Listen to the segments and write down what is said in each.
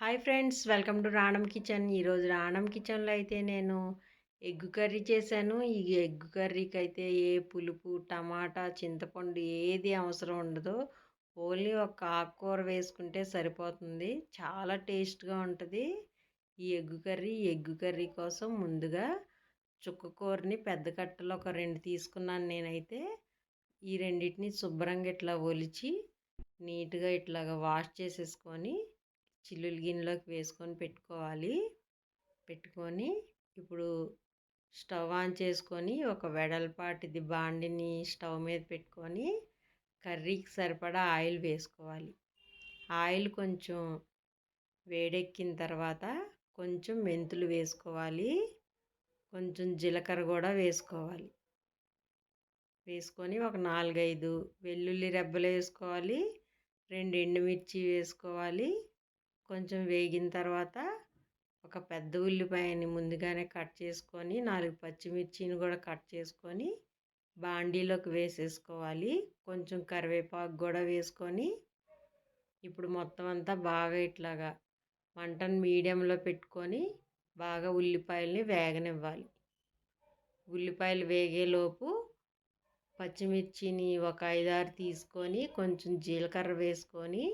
Hi friends welcome to Ranam kitchen. ఈరోజు రాణం కిచెన్లో అయితే నేను ఎగ్ కర్రీ చేశాను. ఈ ఎగ్ కర్రీకి అయితే ఏ పులుపు టమాటా చింతపండు ఏది అవసరం ఉండదు. ఓన్లీ ఒక ఆకుకూర వేసుకుంటే సరిపోతుంది. చాలా టేస్ట్గా ఉంటుంది. ఈ ఎగ్ కర్రీ ఎగ్ కర్రీ కోసం ముందుగా చుక్కకూరని పెద్ద కట్టలో ఒక రెండు తీసుకున్నాను నేనైతే. ఈ రెండింటిని శుభ్రంగా ఇట్లా ఒలిచి నీట్గా ఇట్లాగా వాష్ చేసేసుకొని చిల్లులు గిన్నెలోకి వేసుకొని పెట్టుకోవాలి. పెట్టుకొని ఇప్పుడు స్టవ్ ఆన్ చేసుకొని ఒక వెడల్పాటిది బాండిని స్టవ్ మీద పెట్టుకొని కర్రీకి సరిపడా ఆయిల్ వేసుకోవాలి. ఆయిల్ కొంచెం వేడెక్కిన తర్వాత కొంచెం మెంతులు వేసుకోవాలి. కొంచెం జీలకర్ర కూడా వేసుకోవాలి. వేసుకొని ఒక నాలుగైదు వెల్లుల్లి రెబ్బలు వేసుకోవాలి. రెండు ఎండుమిర్చి వేసుకోవాలి. కొంచెం వేగిన తర్వాత ఒక పెద్ద ఉల్లిపాయని ముందుగానే కట్ చేసుకొని నాలుగు పచ్చిమిర్చిని కూడా కట్ చేసుకొని బాండీలోకి వేసేసుకోవాలి. కొంచెం కరివేపాకు కూడా వేసుకొని ఇప్పుడు మొత్తం అంతా బాగా ఇట్లాగా మంటను మీడియంలో పెట్టుకొని బాగా ఉల్లిపాయల్ని వేగనివ్వాలి. ఉల్లిపాయలు వేగేలోపు పచ్చిమిర్చిని ఒక ఐదారు తీసుకొని కొంచెం జీలకర్ర వేసుకొని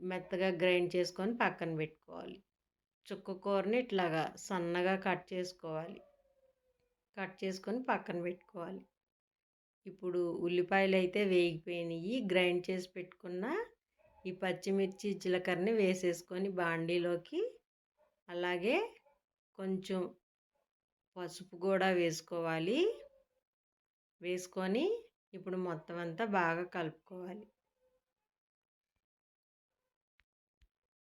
మెత్తగా గ్రైండ్ చేసుకొని పక్కన పెట్టుకోవాలి. చుక్క కూరని ఇట్లాగా సన్నగా కట్ చేసుకోవాలి. కట్ చేసుకొని పక్కన పెట్టుకోవాలి. ఇప్పుడు ఉల్లిపాయలు అయితే వేగిపోయినాయి గ్రైండ్ చేసి పెట్టుకున్న ఈ పచ్చిమిర్చి జీలకర్రని వేసేసుకొని బాండీలోకి అలాగే కొంచెం పసుపు కూడా వేసుకోవాలి. వేసుకొని ఇప్పుడు మొత్తం అంతా బాగా కలుపుకోవాలి.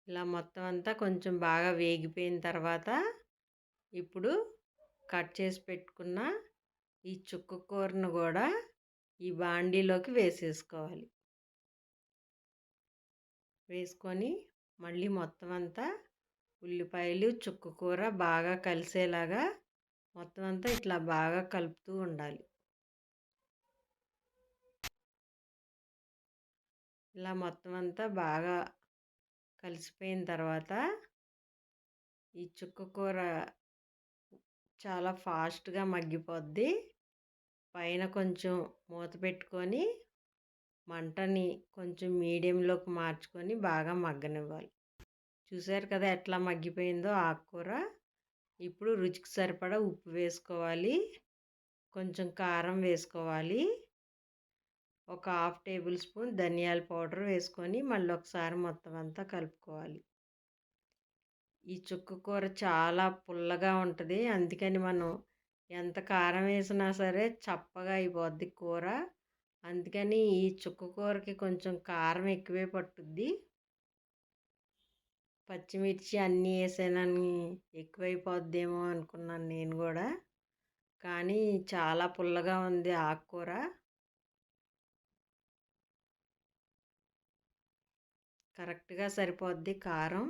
ఇలా మొత్తం అంతా కొంచెం బాగా వేగిపోయిన తర్వాత ఇప్పుడు కట్ చేసి పెట్టుకున్న ఈ చుక్క కూరను కూడా ఈ బాండీలోకి వేసేసుకోవాలి. వేసుకొని మళ్ళీ మొత్తం అంతా ఉల్లిపాయలు చుక్క కూర బాగా కలిసేలాగా మొత్తం అంతా ఇట్లా బాగా కలుపుతూ ఉండాలి. ఇలా మొత్తం అంతా బాగా కలిసిపోయిన తర్వాత ఈ చుక్క కూర చాలా ఫాస్ట్గా మగ్గిపోద్ది. పైన కొంచెం మూత పెట్టుకొని మంటని కొంచెం మీడియంలోకి మార్చుకొని బాగా మగ్గనివ్వాలి. చూసారు కదా ఎట్లా మగ్గిపోయిందో ఆకుకూర. ఇప్పుడు రుచికి సరిపడా ఉప్పు వేసుకోవాలి. కొంచెం కారం వేసుకోవాలి. ఒక హాఫ్ టేబుల్ స్పూన్ ధనియాల పౌడర్ వేసుకొని మళ్ళీ ఒకసారి మొత్తం అంతా కలుపుకోవాలి. ఈ చుక్క కూర చాలా పుల్లగా ఉంటుంది. అందుకని మనం ఎంత కారం వేసినా సరే చప్పగా అయిపోద్ది కూర. అందుకని ఈ చుక్క కూరకి కొంచెం కారం ఎక్కువే పట్టుద్ది. పచ్చిమిర్చి అన్నీ వేసానని ఎక్కువైపోద్దేమో అనుకున్నాను నేను కూడా. కానీ చాలా పుల్లగా ఉంది ఆకుకూర. కరెక్ట్గా సరిపోద్ది కారం.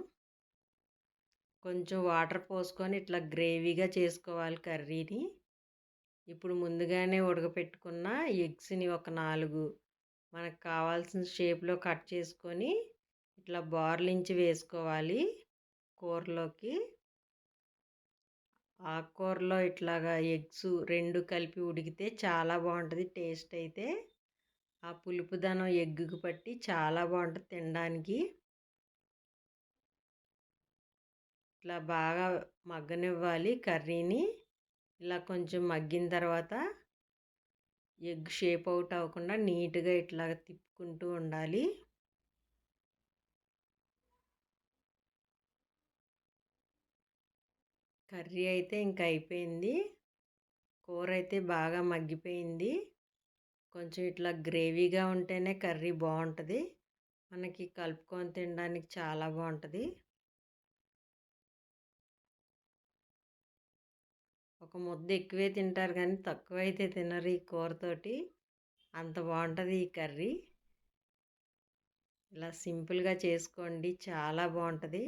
కొంచెం వాటర్ పోసుకొని ఇట్లా గ్రేవీగా చేసుకోవాలి కర్రీని. ఇప్పుడు ముందుగానే ఉడకపెట్టుకున్న ఎగ్స్ని ఒక నాలుగు మనకు కావాల్సిన షేప్లో కట్ చేసుకొని ఇట్లా బార్లించి వేసుకోవాలి కూరలోకి. ఆ కూరలో ఇట్లాగా ఎగ్స్ రెండు కలిపి ఉడికితే చాలా బాగుంటుంది టేస్ట్ అయితే. ఆ పులుపుదనం ఎగ్గుకు పట్టి చాలా బాగుంటుంది తినడానికి. ఇట్లా బాగా మగ్గనివ్వాలి కర్రీని. ఇలా కొంచెం మగ్గిన తర్వాత ఎగ్ షేప్ అవుట్ అవ్వకుండా నీట్గా ఇట్లా తిప్పుకుంటూ ఉండాలి. కర్రీ అయితే ఇంకా అయిపోయింది. కూర అయితే బాగా మగ్గిపోయింది. కొంచెం ఇట్లా గ్రేవీగా ఉంటేనే కర్రీ బాగుంటుంది మనకి కలుపుకొని తినడానికి చాలా బాగుంటుంది ఒక ముద్ద ఎక్కువే తింటారు కానీ తక్కువ అయితే తినరు ఈ కూరతోటి అంత బాగుంటుంది ఈ కర్రీ. ఇలా సింపుల్గా చేసుకోండి చాలా బాగుంటుంది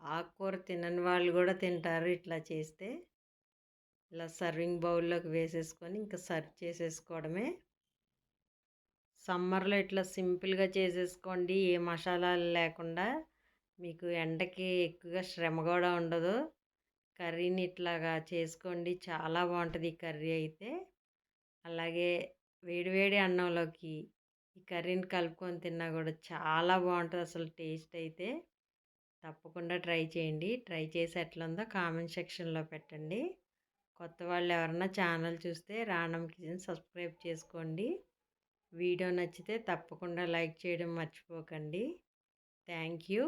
ఆకుకూర తినని వాళ్ళు కూడా తింటారు ఇట్లా చేస్తే. ఇలా సర్వింగ్ బౌల్లోకి వేసేసుకొని ఇంకా సర్వ్ చేసేసుకోవడమే. సమ్మర్లో ఇట్లా సింపుల్గా చేసేసుకోండి ఏ మసాలాలు లేకుండా. మీకు ఎండకి ఎక్కువగా శ్రమ కూడా ఉండదు. కర్రీని ఇట్లాగా చేసుకోండి చాలా బాగుంటుంది ఈ కర్రీ అయితే. అలాగే వేడివేడి అన్నంలోకి ఈ కర్రీని కలుపుకొని తిన్నా కూడా చాలా బాగుంటుంది అసలు టేస్ట్ అయితే. తప్పకుండా ట్రై చేయండి. ట్రై చేసి ఎట్లుందో కామెంట్ సెక్షన్లో పెట్టండి. కొత్త వాళ్ళు ఎవరన్నా ఛానల్ చూస్తే రాణం కిచెన్ సబ్స్క్రైబ్ చేసుకోండి. వీడియో నచ్చితే తప్పకుండా లైక్ చేయడం మర్చిపోకండి. Thank you